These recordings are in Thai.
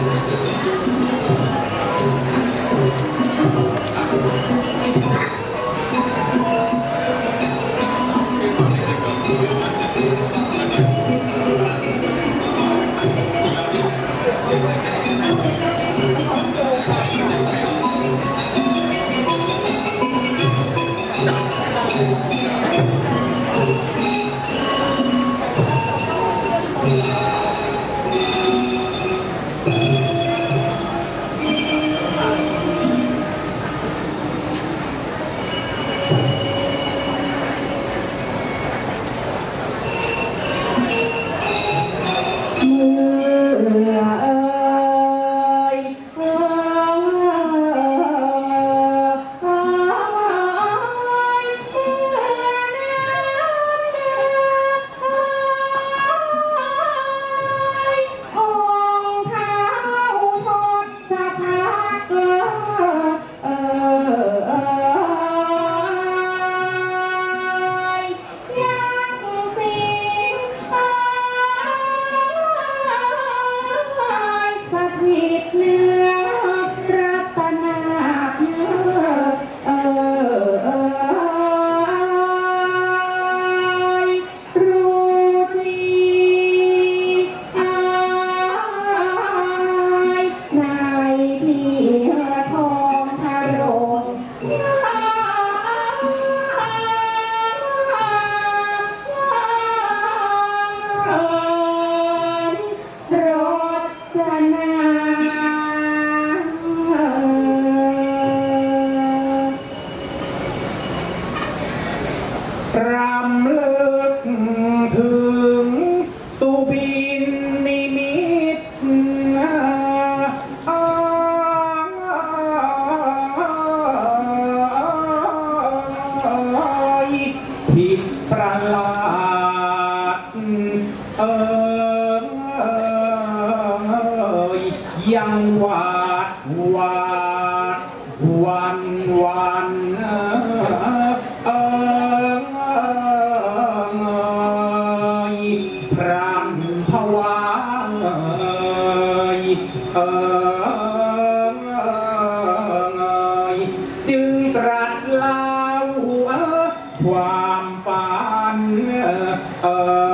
Yeah. รำลึกถึงตูบินนิมิตที่ประหลาดเออยังหวาดหวา ความฝันเออ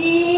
Peace.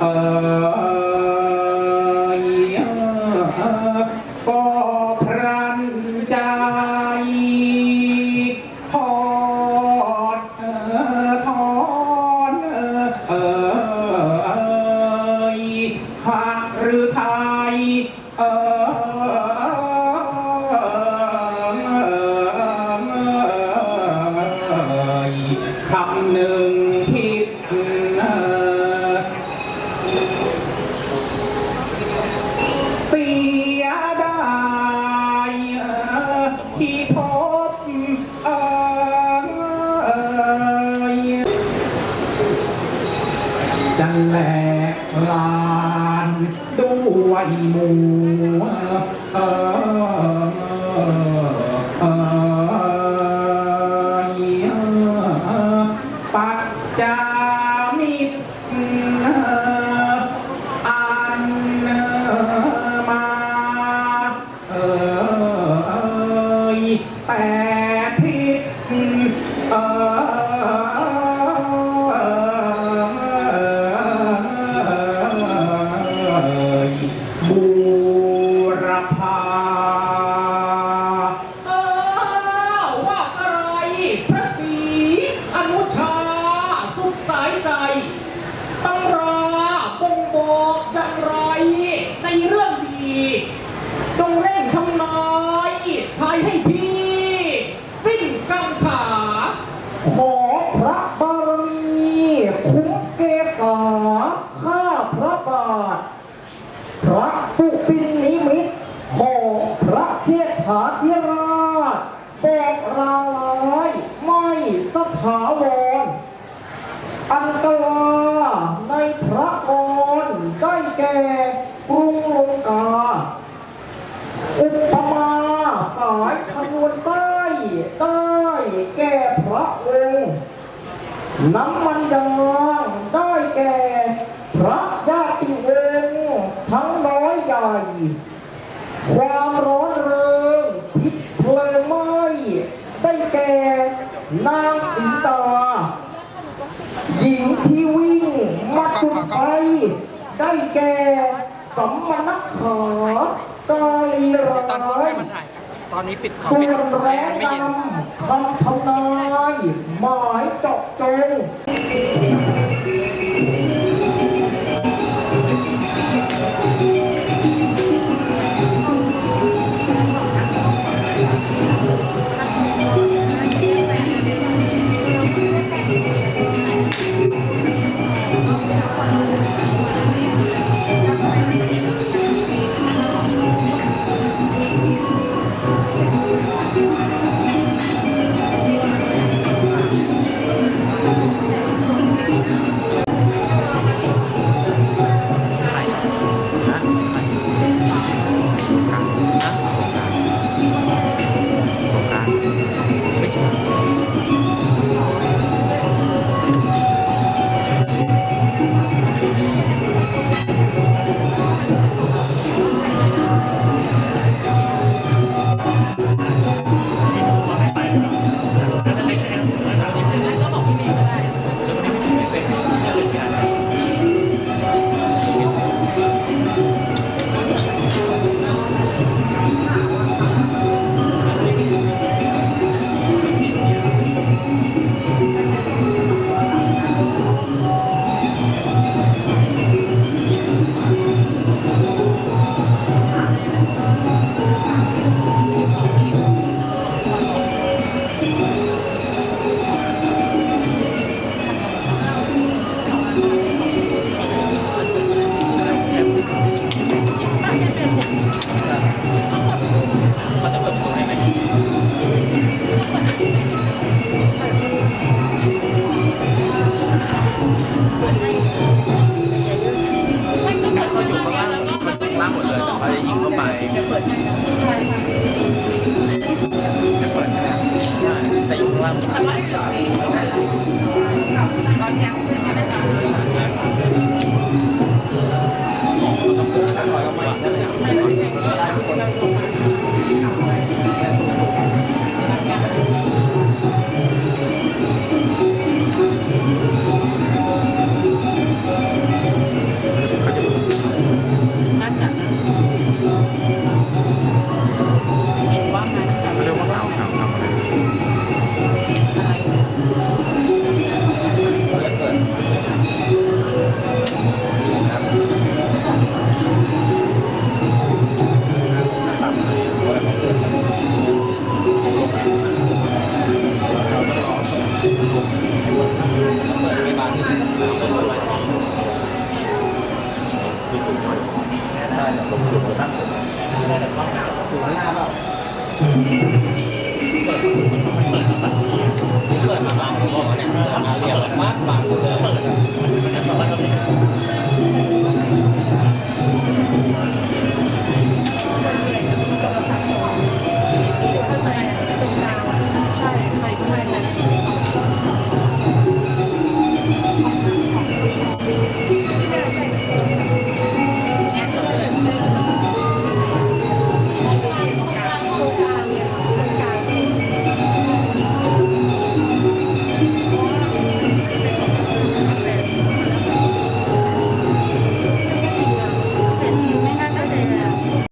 เอ จันแหลกลานด้วยหมูเออเออปัจจามิตรอันมาเอยแต่ ต้องรอบ่งบอกอย่างไรในเรื่องดีต้องเร่งทำนายทายให้พี่สิ้นกังขา ขอพระบารมีคุ้มเกษาข้าพระบาท พระสุปินนิมิตขอพระเทศาธิราชบอกลาลายไม่สถาวรอันตลาในพระกร ได้แก่กรุงลงกาอุปมาสายขบวนใต้ได้แก่พระองค์น้ำมันยางได้แก่พระญาติวงศ์ทั้งน้อยใหญ่ ความร้อนเริงพิษเพลิงไหม้ได้แก่นางสีตา หญิงที่วิ่งมาจุดไฟได้แก่สัมมนักขากาลีร้ ตอนพูดา ให้ ย มันถ่ายครับ ตอนนี้ปิดเขาปิดวนแรงไม่เย็นำคำทำนายหมายเจง การเขาอยู่ข้างล่ามันเป็นหมดเลยแต่เขาจะยิงเข้าไปไม่เปิดใช่ไหมใช่แต่อยู่ข้างล่างมันเป็นมา เปิดมาบางตัวเนี่ยเปิดมาเรียบมากบางคนเลย